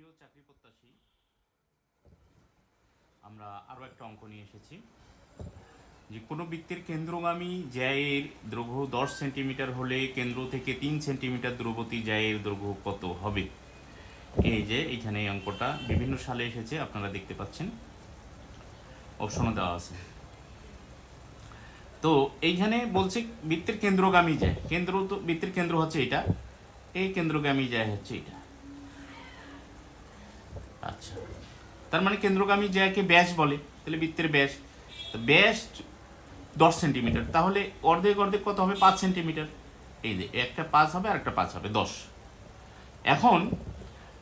প্রিয় চাকরি প্রত্যাশী, আমরা আরও একটা অঙ্ক নিয়ে এসেছি যে কোনো বৃত্তের কেন্দ্রগামী জ্যায়ের দৈর্ঘ্য দশ সেন্টিমিটার হলে কেন্দ্র থেকে তিন সেন্টিমিটার দূরবর্তী জ্যায়ের দৈর্ঘ্য কত হবে? এই যে এইখানে এই অঙ্কটা বিভিন্ন সালে এসেছে, আপনারা দেখতে পাচ্ছেন। অপশনও দেওয়া আছে। তো এইখানে বলছে বৃত্তের কেন্দ্রগামী যায় কেন্দ্র তো বৃত্তের কেন্দ্র হচ্ছে এটা, এই কেন্দ্রগামী যায় হচ্ছে এটা। আচ্ছা। তার মানে কেন্দ্রগামী জ্যাকে ব্যাস বলে, তাহলে বৃত্তের ব্যাস। তো ব্যাস দশ সেন্টিমিটার, তাহলে অর্ধেক অর্ধেক কত হবে? পাঁচ সেন্টিমিটার। এই যে একটা পাঁচ হবে আর একটা পাঁচ হবে, দশ। এখন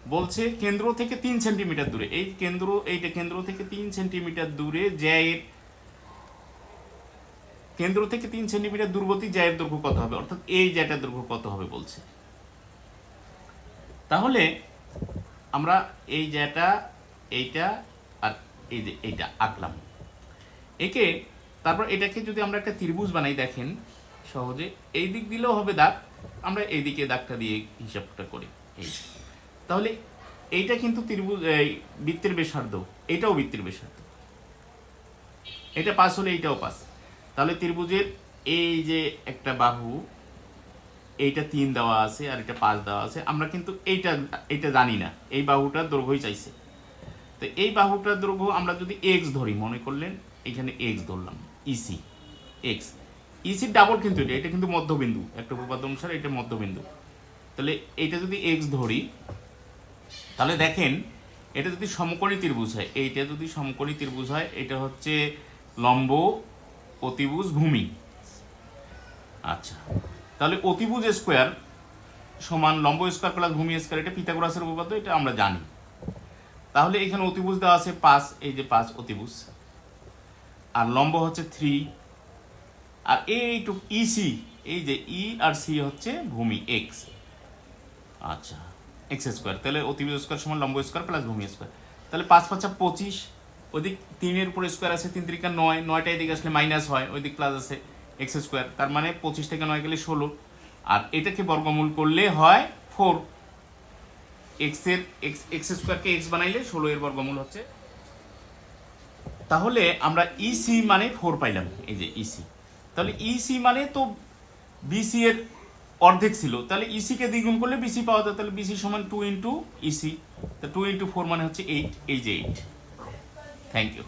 বলছে কেন্দ্র থেকে তিন সেন্টিমিটার দূরে। এই কেন্দ্র, এইটা কেন্দ্র থেকে তিন সেন্টিমিটার দূরে জ্যায়ের, কেন্দ্র থেকে তিন সেন্টিমিটার দূরবর্তী জ্যায়ের দৈর্ঘ্য কত হবে? অর্থাৎ এই জ্যাটার দৈর্ঘ্য কত হবে বলছে। তাহলে আমরা এই জ্যাটা এইটা আর এই যে এইটা আঁকলাম। একে তারপর এটাকে যদি আমরা একটা ত্রিভুজ বানাই, দেখেন সহজে, এই দিক দিলেও হবে দাগ, আমরা এই দিকে দাগটা দিয়ে হিসাবটা করি। এই তাহলে এইটা কিন্তু ত্রিভুজ, এই বৃত্তের বেসার্ধ এটাও বৃত্তের বেসার্ধ এটা পাস হলে এইটাও পাস। তাহলে ত্রিভুজের এই যে একটা বাহু এইটা তিন দেওয়া আছে আর এটা পাঁচ দেওয়া আছে। আমরা কিন্তু এইটা এইটা জানি না। এই বাহুটার দৈর্ঘ্যই চাইছে। তো এই বাহুটার দৈর্ঘ্য আমরা যদি এক্স ধরি, মনে করলেন এখানে এক্স ধরলাম ইসি এক্স ইসির ডাবল কিন্তু এটা এটা কিন্তু মধ্যবিন্দু। একটা উপপাদ্য অনুসারে এটা মধ্যবিন্দু। তাহলে এটা যদি এক্স ধরি, তাহলে দেখেন, এটা যদি সমকোণী ত্রিভুজ হয়, এইটা যদি সমকোণী ত্রিভুজ হয়, এটা হচ্ছে লম্ব অতিভুজ ভূমি। আচ্ছা। তাহলে অতিভুজ স্কোয়ার সমান লম্ব স্কোয়ার প্লাস ভূমি স্কোয়ার, এটা পিথাগোরাসের উপপাদ্য, এটা আমরা জানি। তাহলে এখানে অতিভুজ দেওয়া আছে পাঁচ, এই যে পাঁচ অতিভুজ। আর লম্ব হচ্ছে থ্রি। আর এইটুক ইসি এই যে ই আর সি হচ্ছে ভূমি এক্স আচ্ছা এক্স স্কোয়ার, তাহলে অতিভুজ স্কোয়ার সমান লম্ব স্কোয়ার প্লাস ভূমি স্কোয়ার। তাহলে পাঁচ পাঁচা পঁচিশ, ওদিক তিনের উপরে স্কোয়ার আছে তিন তিরিকা নয়, নয়টা এদিকে আসলে মাইনাস হয় ওইদিক প্লাস আছে। এক্স স্কোয়ার, তার মানে পঁচিশ থেকে নয় গেলে ষোলো। আর এটাকে বর্গমূল করলে হয় ফোর। এক্সের, এক্স এক্স স্কোয়ারকে এক্স বানাইলে ষোলো এর বর্গমূল হচ্ছে। তাহলে আমরা ইসি মানে ফোর পাইলাম, এই যে ইসি তাহলে ইসি মানে তো বিসি এর অর্ধেক ছিল। তাহলে ইসি কে দ্বিগুণ করলে বিসি পাওয়া যায়, তাহলে বিসি সমান টু ইন্টু ইসি তা টু ইন্টু ফোর মানে হচ্ছে এইট এই যে এইট থ্যাংক ইউ